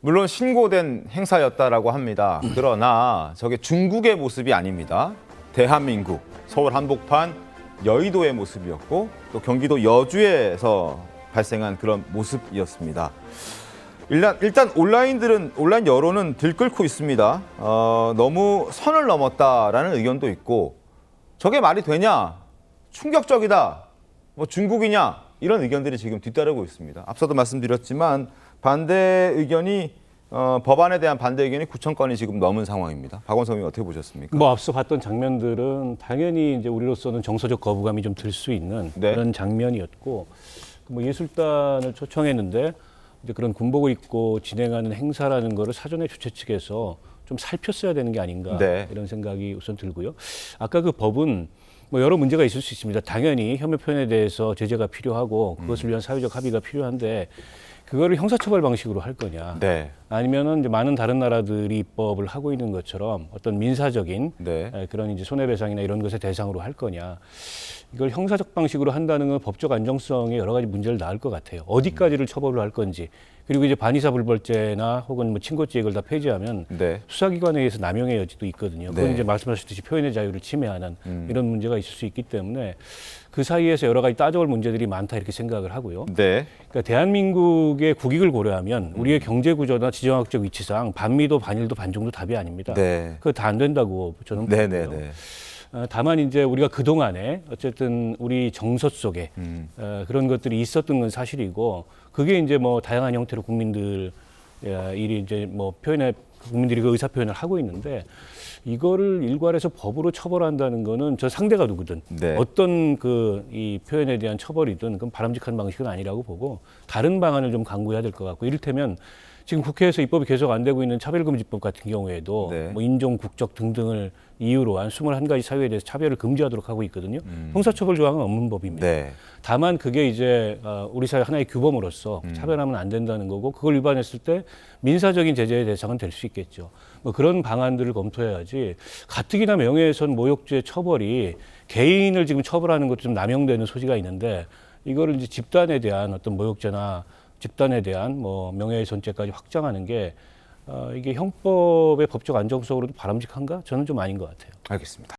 물론 신고된 행사였다라고 합니다. 그러나 저게 중국의 모습이 아닙니다. 대한민국 서울 한복판 여의도의 모습이었고 또 경기도 여주에서 발생한 그런 모습이었습니다. 일단, 일단 온라인들은 온라인 여론은 들끓고 있습니다. 어, 너무 선을 넘었다라는 의견도 있고 저게 말이 되냐? 충격적이다. 뭐 중국이냐? 이런 의견들이 지금 뒤따르고 있습니다. 앞서도 말씀드렸지만 반대 의견이 어, 법안에 대한 반대 의견이 9천 건이 지금 넘은 상황입니다. 박원석 의원 어떻게 보셨습니까? 뭐 앞서 봤던 장면들은 당연히 이제 우리로서는 정서적 거부감이 좀 들 수 있는 네. 그런 장면이었고 뭐 예술단을 초청했는데 이제 그런 군복을 입고 진행하는 행사라는 거를 사전에 주최 측에서 좀 살폈어야 되는 게 아닌가 네. 이런 생각이 우선 들고요. 아까 그 법은 뭐 여러 문제가 있을 수 있습니다. 당연히 혐오 표현에 대해서 제재가 필요하고 그것을 위한 사회적 합의가 필요한데 그거를 형사처벌 방식으로 할 거냐 네. 아니면은 이제 많은 다른 나라들이 입법을 하고 있는 것처럼 어떤 민사적인 네. 에, 그런 이제 손해배상이나 이런 것의 대상으로 할 거냐. 이걸 형사적 방식으로 한다는 건 법적 안정성에 여러 가지 문제를 낳을 것 같아요. 어디까지를 처벌을 할 건지. 그리고 이제 반의사 불벌죄나 혹은 뭐 친고죄 이걸 다 폐지하면 네. 수사기관에 의해서 남용의 여지도 있거든요. 그건 네. 이제 말씀하셨듯이 표현의 자유를 침해하는 이런 문제가 있을 수 있기 때문에 그 사이에서 여러 가지 따져볼 문제들이 많다 이렇게 생각을 하고요. 네. 그러니까 대한민국의 국익을 고려하면 우리의 경제 구조나 지정학적 위치상 반미도 반일도 반중도 답이 아닙니다. 네. 그거 다 안 된다고 저는 네, 보고요. 네, 네. 어, 다만 이제 우리가 그 동안에 어쨌든 우리 정서 속에 음. 어, 그런 것들이 있었던 건 사실이고 그게 이제 뭐 다양한 형태로 국민들 예, 일이 이제 뭐 표현에 국민들이 그 의사 표현을 하고 있는데 이거를 일괄해서 법으로 처벌한다는 거는 저 상대가 누구든 네. 어떤 그 이 표현에 대한 처벌이든 그건 바람직한 방식은 아니라고 보고 다른 방안을 좀 강구해야 될 것 같고 이를테면 지금 국회에서 입법이 계속 안 되고 있는 차별금지법 같은 경우에도 네. 뭐 인종, 국적 등등을 이유로 한 21가지 사유에 대해서 차별을 금지하도록 하고 있거든요. 형사처벌 조항은 없는 법입니다. 음. 네. 다만 그게 이제 어, 우리 사회 하나의 규범으로서 음. 차별하면 안 된다는 거고 그걸 위반했을 때 민사적인 제재의 대상은 될 수 있겠죠. 뭐 그런 방안들을 검토해야지 가뜩이나 명예훼손 모욕죄 처벌이 개인을 지금 처벌하는 것도 좀 남용되는 소지가 있는데 이거를 이제 집단에 대한 어떤 모욕죄나 집단에 대한 뭐 명예훼손죄까지 확장하는 게 어, 이게 형법의 법적 안정성으로도 바람직한가? 저는 좀 아닌 것 같아요. 알겠습니다.